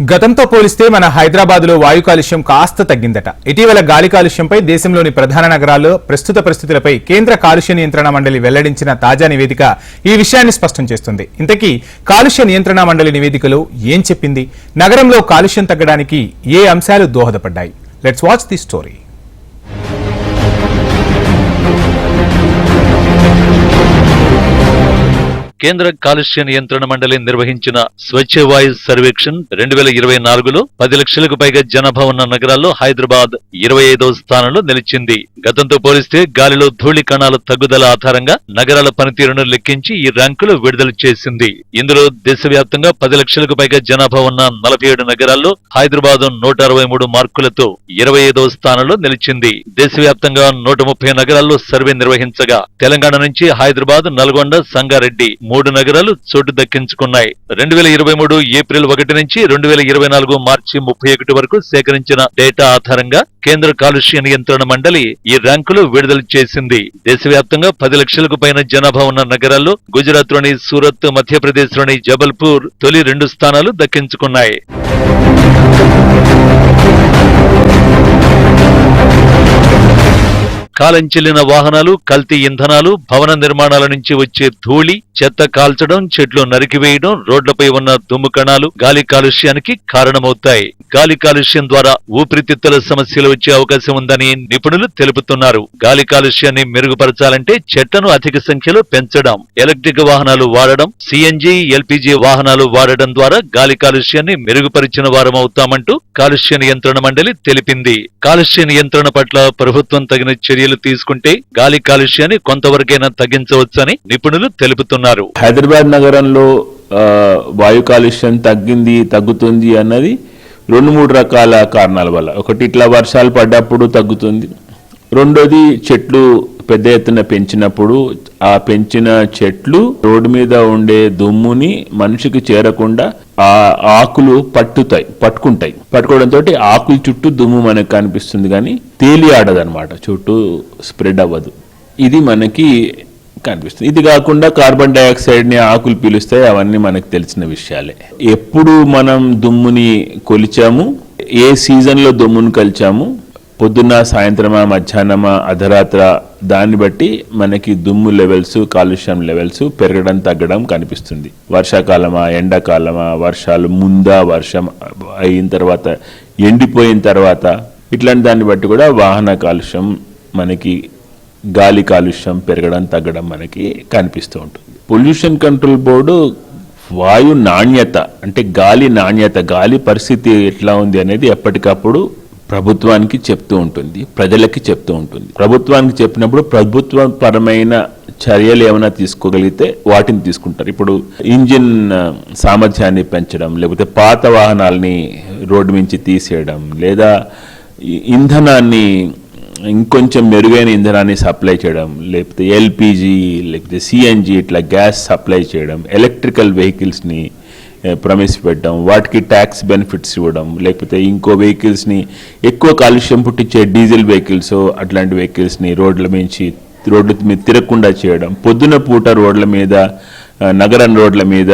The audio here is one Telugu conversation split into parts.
గతంతో పోలిస్తే మన హైదరాబాద్లో వాయు కాలుష్యం కాస్త తగ్గిందట. ఇటీవల గాలి కాలుష్యంపై దేశంలోని ప్రధాన నగరాల్లో ప్రస్తుత పరిస్థితులపై కేంద్ర కాలుష్య నియంత్రణ మండలి వెల్లడించిన తాజా నివేదిక ఈ విషయాన్ని స్పష్టం చేస్తుంది. ఇంతకీ కాలుష్య నియంత్రణ మండలి నివేదికలో ఏం చెప్పింది? నగరంలో కాలుష్యం తగ్గడానికి ఏ అంశాలు దోహదపడ్డాయి? లెట్స్ వాచ్ ది స్టోరీ కేంద్ర కాలుష్య నియంత్రణ మండలి నిర్వహించిన స్వచ్ఛ వాయు సర్వేక్షణ్ రెండు వేల ఇరవై నాలుగులో పది లక్షలకు పైగా జనాభా ఉన్న నగరాల్లో హైదరాబాద్ ఇరవై ఐదవ స్థానంలో నిలిచింది. గతంతో పోలిస్తే గాలిలో ధూళి కణాల తగ్గుదల ఆధారంగా నగరాల పనితీరును లెక్కించి ఈ ర్యాంకులు విడుదల చేసింది. ఇందులో దేశవ్యాప్తంగా పది లక్షలకు పైగా జనాభా ఉన్న నలభై ఏడు నగరాల్లో హైదరాబాద్ నూట అరవై మూడు మార్కులతో ఇరవై ఐదవ స్థానంలో నిలిచింది. దేశవ్యాప్తంగా నూట ముప్పై నగరాల్లో సర్వే నిర్వహించగా తెలంగాణ నుంచి హైదరాబాద్ నల్గొండ సంగారెడ్డి మూడు నగరాలు చోటు దక్కించుకున్నాయి. రెండు వేల ఇరవై మూడు ఏప్రిల్ ఒకటి నుంచి రెండు వేల ఇరవై నాలుగు మార్చి ముప్పై ఒకటి వరకు సేకరించిన డేటా ఆధారంగా కేంద్ర కాలుష్య నియంత్రణ మండలి ఈ ర్యాంకులు విడుదల చేసింది. దేశవ్యాప్తంగా పది లక్షలకు పైన జనాభా ఉన్న నగరాల్లో గుజరాత్లోని సూరత్ మధ్యప్రదేశ్లోని జబల్పూర్ తొలి రెండు స్థానాలు దక్కించుకున్నాయి. కాలం చెల్లిన వాహనాలు కల్తీ ఇంధనాలు భవన నిర్మాణాల నుంచి వచ్చే ధూళి చెత్త కాల్చడం చెట్లు నరికివేయడం రోడ్లపై ఉన్న దుమ్ము కణాలు గాలి కాలుష్యానికి కారణమవుతాయి. గాలి కాలుష్యం ద్వారా ఊపిరితిత్తుల సమస్యలు వచ్చే అవకాశం ఉందని నిపుణులు తెలుపుతున్నారు. గాలి కాలుష్యాన్ని మెరుగుపరచాలంటే చెట్లను అధిక సంఖ్యలో పెంచడం ఎలక్ట్రిక్ వాహనాలు వాడడం సిఎన్జి ఎల్పిజి వాహనాలు వాడడం ద్వారా గాలి కాలుష్యాన్ని మెరుగుపరిచిన వారమవుతామంటూ కాలుష్య నియంత్రణ మండలి తెలిపింది. కాలుష్య నియంత్రణ పట్ల ప్రభుత్వం తగిన చర్య చర్యలు తీసుకుంటే గాలి కాలుష్యాన్ని కొంతవరకైనా తగ్గించవచ్చని నిపుణులు తెలుపుతున్నారు. హైదరాబాద్ నగరంలో వాయు కాలుష్యం తగ్గింది తగ్గుతుంది అన్నది రెండు మూడు రకాల కారణాల వల్ల. ఒకటి ఇట్లా వర్షాలు పడ్డప్పుడు తగ్గుతుంది. రెండోది చెట్లు పెద్ద ఎత్తున పెంచినప్పుడు ఆ పెంచిన చెట్లు రోడ్డు మీద ఉండే దుమ్ముని మనిషికి చేరకుండా ఆ ఆకులు పట్టుతాయి పట్టుకుంటాయి. పట్టుకోవడంతో ఆకుల చుట్టూ దుమ్ము మనకు కనిపిస్తుంది కానీ తేలి ఆడదనమాట చుట్టూ స్ప్రెడ్ అవ్వదు. ఇది మనకి కనిపిస్తుంది. ఇది కాకుండా కార్బన్ డైఆక్సైడ్ని ఆకులు పీలుస్తాయి అవన్నీ మనకు తెలిసిన విషయాలే. ఎప్పుడు మనం దుమ్ముని కొలిచాము ఏ సీజన్లో దుమ్మును కలిచాము పొద్దున్న సాయంత్రమా మధ్యాహ్నమా అర్ధరాత్ర దాన్ని బట్టి మనకి దుమ్ము లెవెల్స్ కాలుష్యం లెవెల్స్ పెరగడం తగ్గడం కనిపిస్తుంది. వర్షాకాలమా ఎండాకాలమా వర్షాలు ముందా వర్షం అయిన తర్వాత ఎండిపోయిన తర్వాత ఇట్లాంటి దాన్ని బట్టి కూడా వాహన కాలుష్యం మనకి గాలి కాలుష్యం పెరగడం తగ్గడం మనకి కనిపిస్తూ ఉంటుంది. పొల్యూషన్ కంట్రోల్ బోర్డు వాయు నాణ్యత అంటే గాలి నాణ్యత గాలి పరిస్థితి ఎట్లా ఉంది అనేది ఎప్పటికప్పుడు ప్రభుత్వానికి చెప్తూ ఉంటుంది ప్రజలకి చెప్తూ ఉంటుంది. ప్రభుత్వానికి చెప్పినప్పుడు ప్రభుత్వ పరమైన చర్యలు ఏమైనా తీసుకోగలిగితే వాటిని తీసుకుంటారు. ఇప్పుడు ఇంజిన్ సామర్థ్యాన్ని పెంచడం లేకపోతే పాత వాహనాల్ని రోడ్డు నుంచి తీసేయడం లేదా ఇంధనాన్ని ఇంకొంచెం మెరుగైన ఇంధనాన్ని సప్లై చేయడం లేకపోతే ఎల్పిజి లేకపోతే సిఎన్జి ఇట్లా గ్యాస్ సప్లై చేయడం ఎలక్ట్రికల్ వెహికల్స్ని ప్రవేశపెట్టడం వాటికి ట్యాక్స్ బెనిఫిట్స్ ఇవ్వడం లేకపోతే ఇంకో వెహికల్స్ని ఎక్కువ కాలుష్యం పుట్టించే డీజిల్ వెహికల్స్ అట్లాంటి వెహికల్స్ని రోడ్ల మించి రోడ్ల మీద తిరగకుండా చేయడం పొద్దున పూట రోడ్ల మీద నగరం రోడ్ల మీద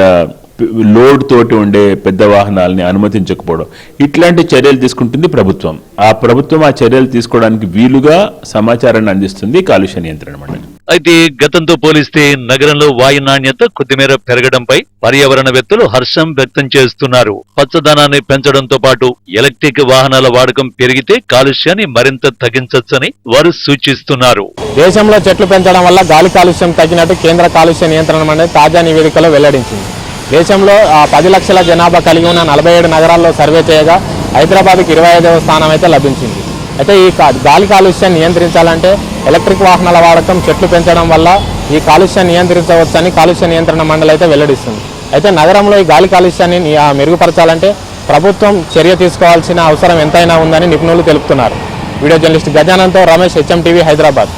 లోడ్ తోటి ఉండే పెద్ద వాహనాలని అనుమతించకపోవడం. ఇట్లాంటి చర్యలు తీసుకుంటుంది ప్రభుత్వం. ఆ ప్రభుత్వం ఆ చర్యలు తీసుకోవడానికి వీలుగా సమాచారాన్ని అందిస్తుంది కాలుష్య నియంత్రణ మండలి. అయితే గతంతో పోలిస్తే నగరంలో వాయు నాణ్యత కొద్దిమేర పెరగడంపై పర్యావరణవేత్తలు హర్షం వ్యక్తం చేస్తున్నారు. పచ్చదనాన్ని పెంచడంతో పాటు ఎలక్ట్రిక్ వాహనాల వాడకం పెరిగితే కాలుష్యాన్ని మరింత తగ్గించొచ్చని వారు సూచిస్తున్నారు. దేశంలో చెట్లు పెంచడం వల్ల గాలి కాలుష్యం తగ్గినట్టు కేంద్ర కాలుష్య నియంత్రణ మండలి తాజా నివేదికలో వెల్లడించింది. దేశంలో ఆ పది లక్షల జనాభా కలిగి ఉన్న నలభై ఏడు నగరాల్లో సర్వే చేయగా హైదరాబాద్కి ఇరవై ఐదవ స్థానం అయితే లభించింది. అయితే ఈ గాలి కాలుష్యాన్ని నియంత్రించాలంటే ఎలక్ట్రిక్ వాహనాల వాడకం చెట్లు పెంచడం వల్ల ఈ కాలుష్యాన్ని నియంత్రించవచ్చని కాలుష్య నియంత్రణ మండలి అయితే వెల్లడిస్తుంది. అయితే నగరంలో ఈ గాలి కాలుష్యాన్ని మెరుగుపరచాలంటే ప్రభుత్వం చర్య తీసుకోవాల్సిన అవసరం ఎంతైనా ఉందని నిపుణులు తెలుపుతున్నారు. వీడియో జర్నలిస్ట్ గజానంతో రమేష్ హెచ్ఎం టీవీ హైదరాబాద్.